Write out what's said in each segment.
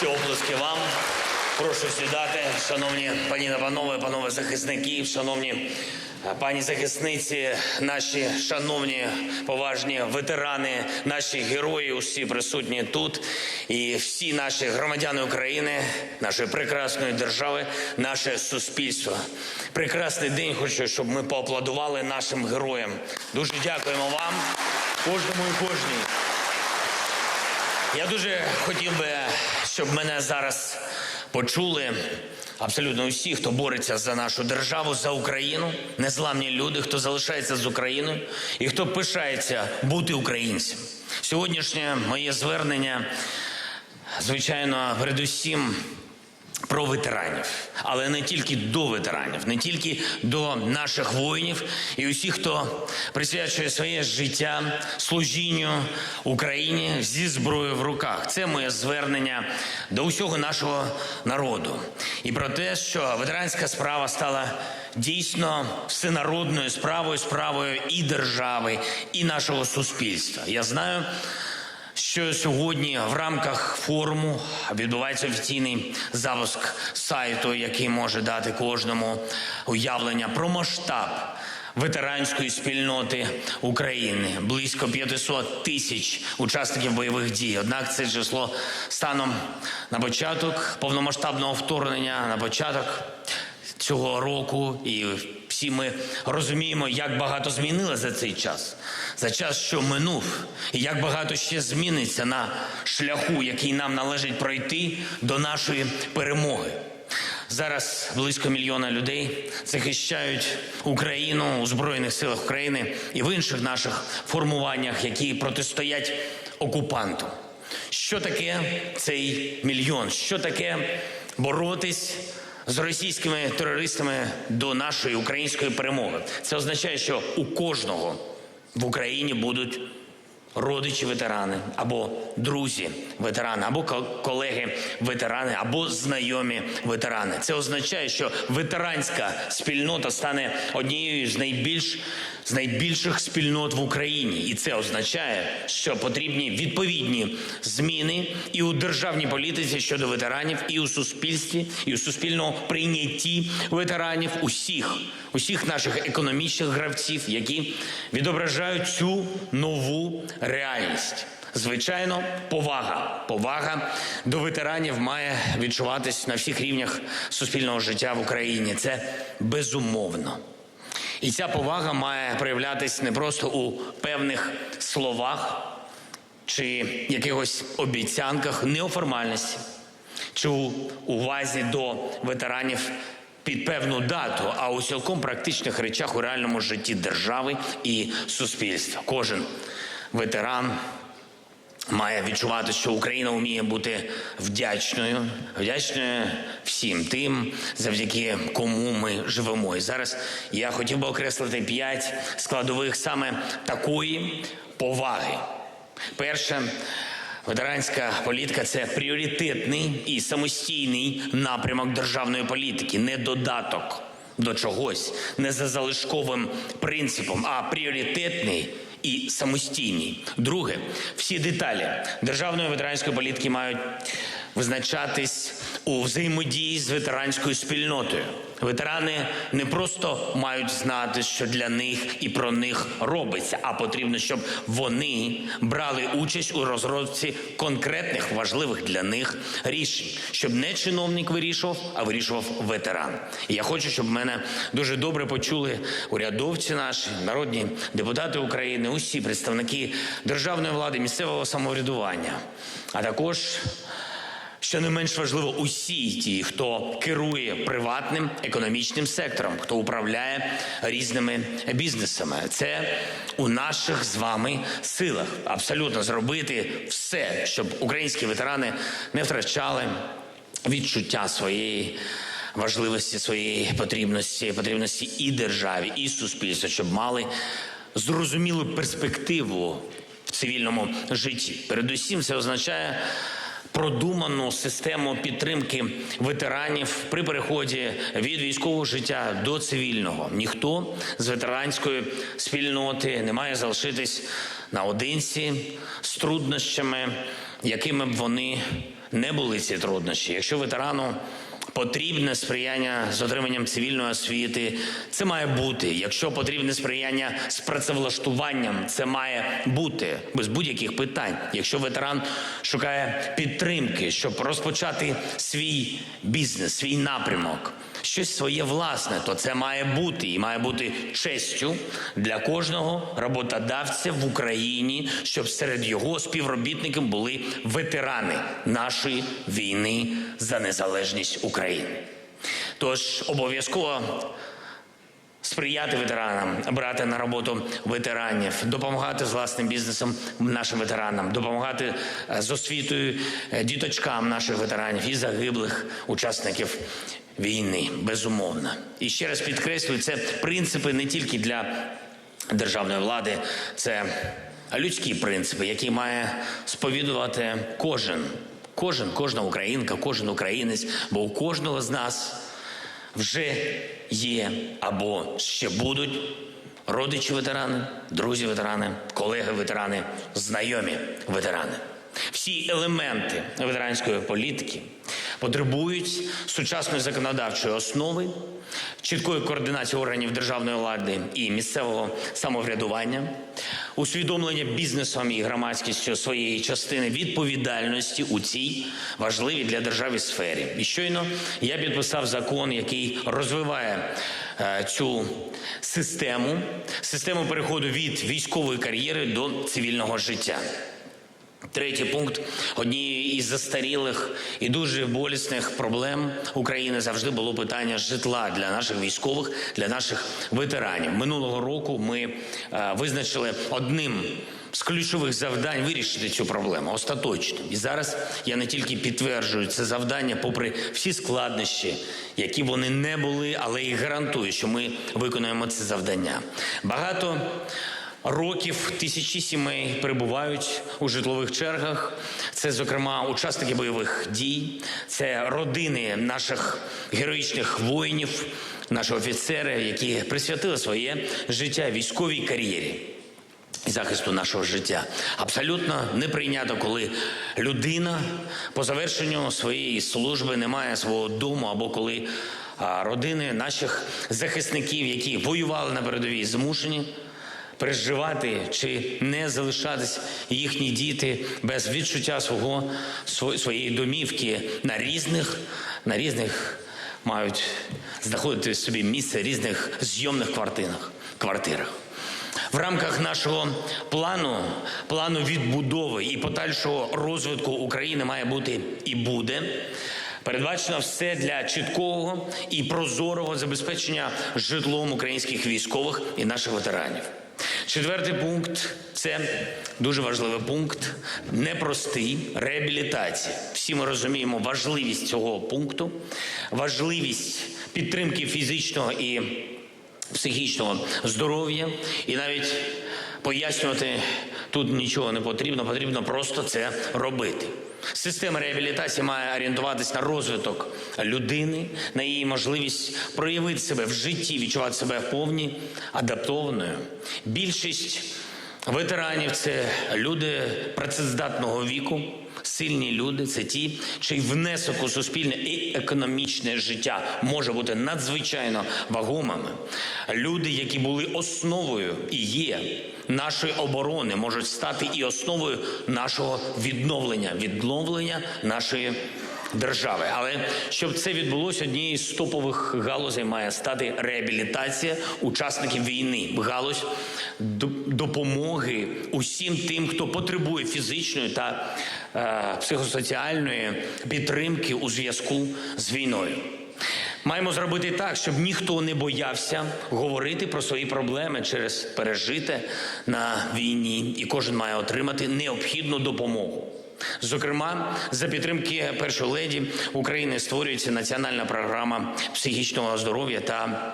Ці оплески вам. Прошу сідати, шановні пані та панове, панове захисники, шановні е, пані захисниці, наші шановні поважні ветерани, наші герої, усі присутні тут, і всі наші громадяни України, нашої прекрасної держави, наше суспільство. Прекрасний день. Хочу, щоб ми поаплодували нашим героям. Дуже дякуємо вам, кожному і кожній. Я дуже хотів би, щоб мене зараз почули абсолютно усі, хто бореться за нашу державу, за Україну, незламні люди, хто залишається з Україною і хто пишається бути українцем. Сьогоднішнє моє звернення, звичайно, передусім про ветеранів, але не тільки до ветеранів, не тільки до наших воїнів і усіх, хто присвячує своє життя служінню Україні зі зброєю в руках. Це моє звернення до усього нашого народу і про те, що ветеранська справа стала дійсно всенародною справою, справою і держави, і нашого суспільства. Я знаю що сьогодні в рамках форуму відбувається офіційний запуск сайту, який може дати кожному уявлення про масштаб ветеранської спільноти України. Близько 500 тисяч учасників бойових дій. Однак це число станом на початок повномасштабного вторгнення, на початок цього року, і всі ми розуміємо, як багато змінило за цей час, за час, що минув, і як багато ще зміниться на шляху, який нам належить пройти до нашої перемоги. Зараз близько мільйона людей захищають Україну у Збройних силах України і в інших наших формуваннях, які протистоять окупанту. Що таке цей мільйон? Що таке боротись з російськими терористами до нашої української перемоги? Це означає, що у кожного в Україні будуть родичі ветерани, або друзі ветерани, або колеги ветерани, або знайомі ветерани. Це означає, що ветеранська спільнота стане однією з найбільш з найбільших спільнот в Україні, і це означає, що потрібні відповідні зміни і у державній політиці щодо ветеранів, і у суспільстві, і у суспільному прийнятті ветеранів усіх, усіх наших економічних гравців, які відображають цю нову реальність. Звичайно, повага. Повага до ветеранів має відчуватись на всіх рівнях суспільного життя в Україні. Це безумовно. І ця повага має проявлятись не просто у певних словах чи якихось обіцянках неоформальності, чи у увазі до ветеранів під певну дату, а у цілком практичних речах у реальному житті держави і суспільства. Кожен ветеран має відчувати, що Україна вміє бути вдячною, вдячною всім тим, завдяки кому ми живемо. І зараз я хотів би окреслити п'ять складових саме такої поваги. Перше. Ветеранська політика це пріоритетний і самостійний напрямок державної політики, не додаток до чогось, не за залишковим принципом, а пріоритетний і самостійні. Друге, всі деталі державної ветеранської політики мають визначатись у взаємодії з ветеранською спільнотою. Ветерани не просто мають знати, що для них і про них робиться, а потрібно, щоб вони брали участь у розробці конкретних важливих для них рішень, щоб не чиновник вирішував, а вирішував ветеран. І я хочу, щоб мене дуже добре почули урядовці наші, народні депутати України, усі представники державної влади, місцевого самоврядування, а також що не менш важливо, усі ті, хто керує приватним економічним сектором, хто управляє різними бізнесами. Це у наших з вами силах абсолютно зробити все, щоб українські ветерани не втрачали відчуття своєї. Важливості своєї потрібності, потрібності і державі, і суспільству, щоб мали зрозумілу перспективу в цивільному житті. Передусім, це означає продуману систему підтримки ветеранів при переході від військового життя до цивільного. Ніхто з ветеранської спільноти не має залишитись наодинці з труднощами, якими б вони не були ці труднощі, якщо ветерану потрібне сприяння з отриманням цивільної освіти, це має бути. Якщо потрібне сприяння з працевлаштуванням, це має бути без будь-яких питань. Якщо ветеран шукає підтримки, щоб розпочати свій бізнес, свій напрямок, щось своє власне, то це має бути і має бути честю для кожного роботодавця в Україні, щоб серед його співробітників були ветерани нашої війни за незалежність України. Тож обов'язково сприяти ветеранам, брати на роботу ветеранів, допомагати з власним бізнесом нашим ветеранам, допомагати е, з освітою е, діточкам наших ветеранів і загиблих учасників війни, безумовно. І ще раз підкреслюю, це принципи не тільки для державної влади, це людські принципи, які має сповідувати кожен, кожен, кожна українка, кожен українець, бо у кожного з нас вже є або ще будуть родичі ветерани, друзі ветерани, колеги ветерани, знайомі ветерани. Всі елементи ветеранської політики потребують сучасної законодавчої основи, чіткої координації органів державної влади і місцевого самоврядування, усвідомлення бізнесом і громадськістю своєї частини відповідальності у цій важливій для держави сфері. І щойно я підписав закон, який розвиває е, цю систему, систему переходу від військової кар'єри до цивільного життя. Третій пункт однієї із застарілих і дуже болісних проблем України завжди було питання житла для наших військових, для наших ветеранів. Минулого року ми е, визначили одним з ключових завдань вирішити цю проблему остаточно. І зараз я не тільки підтверджую це завдання, попри всі складнощі, які вони не були, але і гарантую, що ми виконуємо це завдання. Багато років тисячі сімей перебувають у житлових чергах. Це, зокрема, учасники бойових дій, це родини наших героїчних воїнів, наші офіцери, які присвятили своє життя військовій кар'єрі. Захисту нашого життя абсолютно неприйнято, коли людина по завершенню своєї служби не має свого дому, або коли родини наших захисників, які воювали на передовій, змушені переживати чи не залишатись їхні діти без відчуття свого своєї домівки на різних на різних мають знаходити собі місце різних зйомних квартирах квартирах. В рамках нашого плану, плану відбудови і подальшого розвитку України має бути і буде передбачено все для чіткого і прозорого забезпечення житлом українських військових і наших ветеранів. Четвертий пункт це дуже важливий пункт, непростий реабілітація. Всі ми розуміємо важливість цього пункту, важливість підтримки фізичного і психічного здоров'я, і навіть пояснювати тут нічого не потрібно, потрібно просто це робити. Система реабілітації має орієнтуватись на розвиток людини, на її можливість проявити себе в житті, відчувати себе повні адаптованою. Більшість ветеранів це люди працездатного віку. Сильні люди це ті, чий внесок у суспільне і економічне життя може бути надзвичайно вагомими. Люди, які були основою і є нашої оборони, можуть стати і основою нашого відновлення, відновлення нашої держави. Але щоб це відбулося, однією з топових галузей має стати реабілітація учасників війни. Галузь допомоги усім тим, хто потребує фізичної та е, психосоціальної підтримки у зв'язку з війною. Маємо зробити так, щоб ніхто не боявся говорити про свої проблеми через пережите на війні, і кожен має отримати необхідну допомогу. Зокрема, за підтримки першої леді України створюється національна програма психічного здоров'я та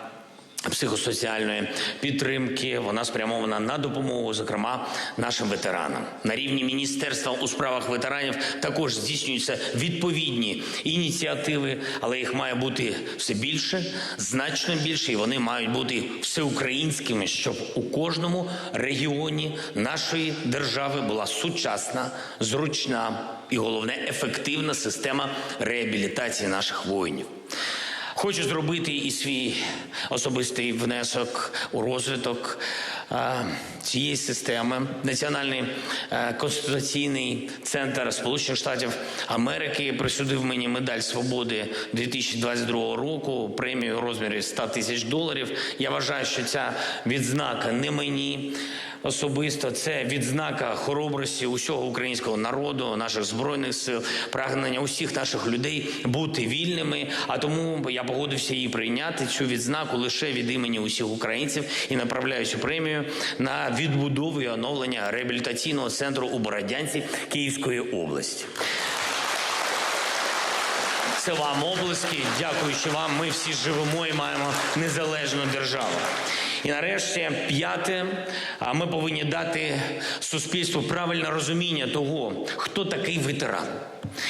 психосоціальної підтримки. Вона спрямована на допомогу, зокрема нашим ветеранам. На рівні міністерства у справах ветеранів також здійснюються відповідні ініціативи, але їх має бути все більше, значно більше, і вони мають бути всеукраїнськими, щоб у кожному регіоні нашої держави була сучасна, зручна і головне ефективна система реабілітації наших воїнів. Хочу зробити і свій особистий внесок у розвиток цієї системи. Національний е, конституційний центр Сполучених Штатів Америки присудив мені медаль свободи 2022 року, премію у розмірі 100 тисяч доларів. Я вважаю, що ця відзнака не мені. Особисто це відзнака хоробрості усього українського народу, наших збройних сил, прагнення усіх наших людей бути вільними. А тому я погодився її прийняти цю відзнаку лише від імені усіх українців і направляю цю премію на відбудову і оновлення реабілітаційного центру у Бородянці Київської області. Це вам облиски. Дякуючи вам, ми всі живемо і маємо незалежну державу. І нарешті, п'яте, ми повинні дати суспільству правильне розуміння того, хто такий ветеран.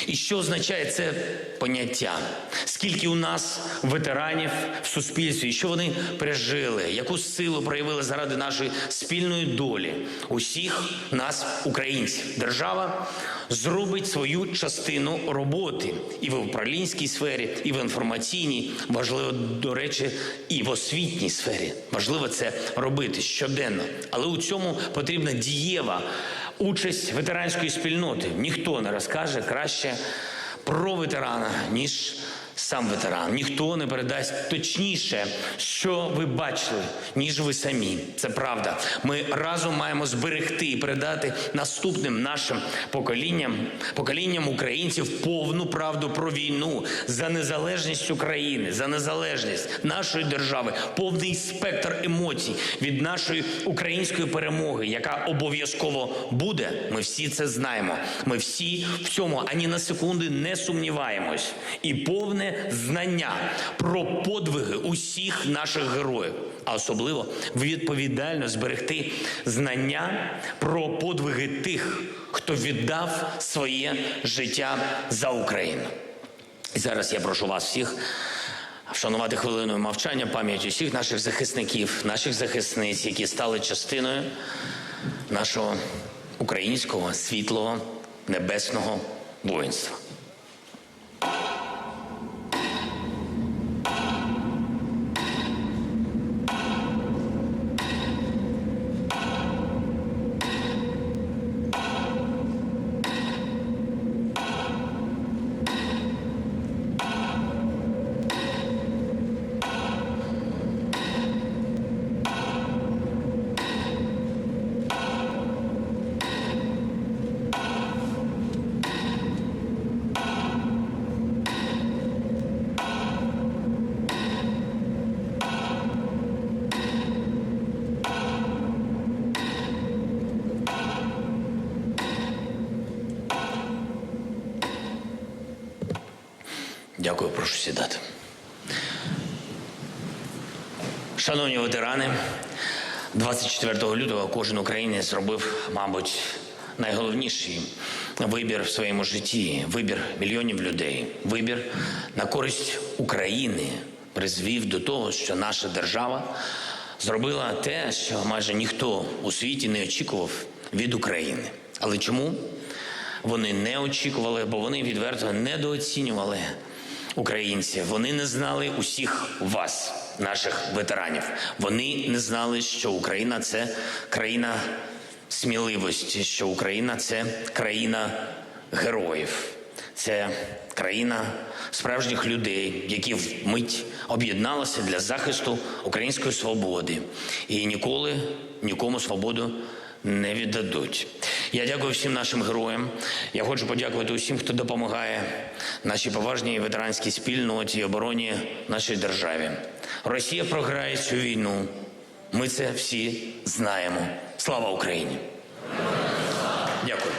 І що означає це поняття? Скільки у нас ветеранів в суспільстві, і що вони пережили, яку силу проявили заради нашої спільної долі, усіх нас, українців, держава зробить свою частину роботи і в управлінській сфері, і в інформаційній, важливо, до речі, і в освітній сфері. Важливо це робити щоденно. Але у цьому потрібна дієва участь ветеранської спільноти. Ніхто не розкаже краще про ветерана, ніж сам ветеран. Ніхто не передасть точніше, що ви бачили, ніж ви самі. Це правда. Ми разом маємо зберегти і передати наступним нашим поколінням, поколінням українців повну правду про війну за незалежність України, за незалежність нашої держави, повний спектр емоцій від нашої української перемоги, яка обов'язково буде. Ми всі це знаємо. Ми всі в цьому ані на секунди не сумніваємось. І повне знання про подвиги усіх наших героїв, а особливо відповідально зберегти знання про подвиги тих, хто віддав своє життя за Україну. І зараз я прошу вас всіх вшанувати хвилиною мовчання пам'ять усіх наших захисників, наших захисниць, які стали частиною нашого українського світлого небесного воїнства. Дякую, прошу сідати. Шановні ветерани, 24 лютого кожен українець зробив, мабуть, найголовніший вибір в своєму житті вибір мільйонів людей, вибір на користь України призвів до того, що наша держава зробила те, що майже ніхто у світі не очікував від України. Але чому вони не очікували, бо вони відверто недооцінювали українців. Вони не знали усіх вас, наших ветеранів. Вони не знали, що Україна це країна сміливості, що Україна це країна героїв. Це країна справжніх людей, які вмить об'єдналися для захисту української свободи і ніколи нікому свободу не віддадуть. Я дякую всім нашим героям. Я хочу подякувати усім, хто допомагає нашій поважній ветеранській спільноті і обороні нашої державі. Росія програє цю війну. Ми це всі знаємо. Слава Україні! Дякую.